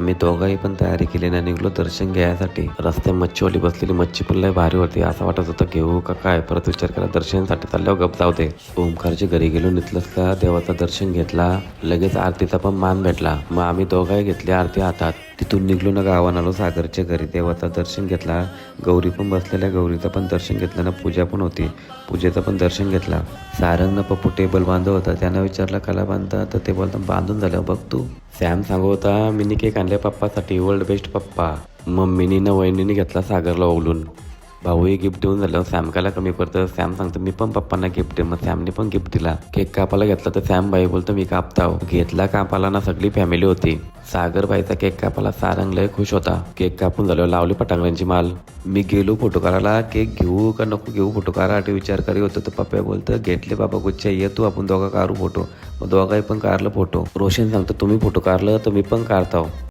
आम्ही दोघाही पण तयारी केली आणि निघलो दर्शन घ्यायसाठी. रस्त्यात मच्छीवाली बसलेली मच्छी पण लय भारी होती. असं वाटत होतं घेऊ हो का काय? परत विचार केला दर्शनासाठी चालल्यावर गप जाऊ दे. ओमकारच्या घरी गेलो नितलसला देवाचं दर्शन घेतला लगेच आरतीचा पण मान भेटला. मग आम्ही दोघाही घेतली आरती हातात. तिथून निघलो ना गावान आलो सागरच्या घरी. देवाचं दर्शन घेतला. गौरी पण बसलेल्या गौरीचं पण दर्शन घेतलं ना पूजा पण होती. पूजेचं पण दर्शन घेतला. सारंगनं पप्पू टेबल बांधव होता. त्यांना विचारलं कला बांधता? तर ते बोलता बांधून झालं बघ तू. सॅम सांगू होता मिनी केक आणले पप्पासाठी वर्ल्ड बेस्ट पप्पा. मम्मीनी न वहिनीने घेतला सागरला ओवलून भाऊ हे गिफ्ट देऊन झालं सॅमकायला कमी पडतं. सॅम सांगतो मी पण पप्पांना गिफ्ट दे मग सॅमने पण गिफ्ट दिला. केक कापाला घेतला तर सॅम बाई बोलतो मी कापताव. घेतला कापाला ना सगळी फॅमिली होती. सागर बाईचा केक कापाला सारंग लय खुश होता. केक कापून झालो लावली पटांगणांची माल. मी गेलो फोटो काढायला केक घेऊ का नको घेऊ? फोटो काढा विचार करी होतो. तर पप्पा बोलतं घेतले बाबा गुच्छा ये तू आपण दोघा काढू फोटो. दोघाही पण काढलं फोटो. रोशन सांगतो तुम्ही फोटो काढलं तर मी पण काढताव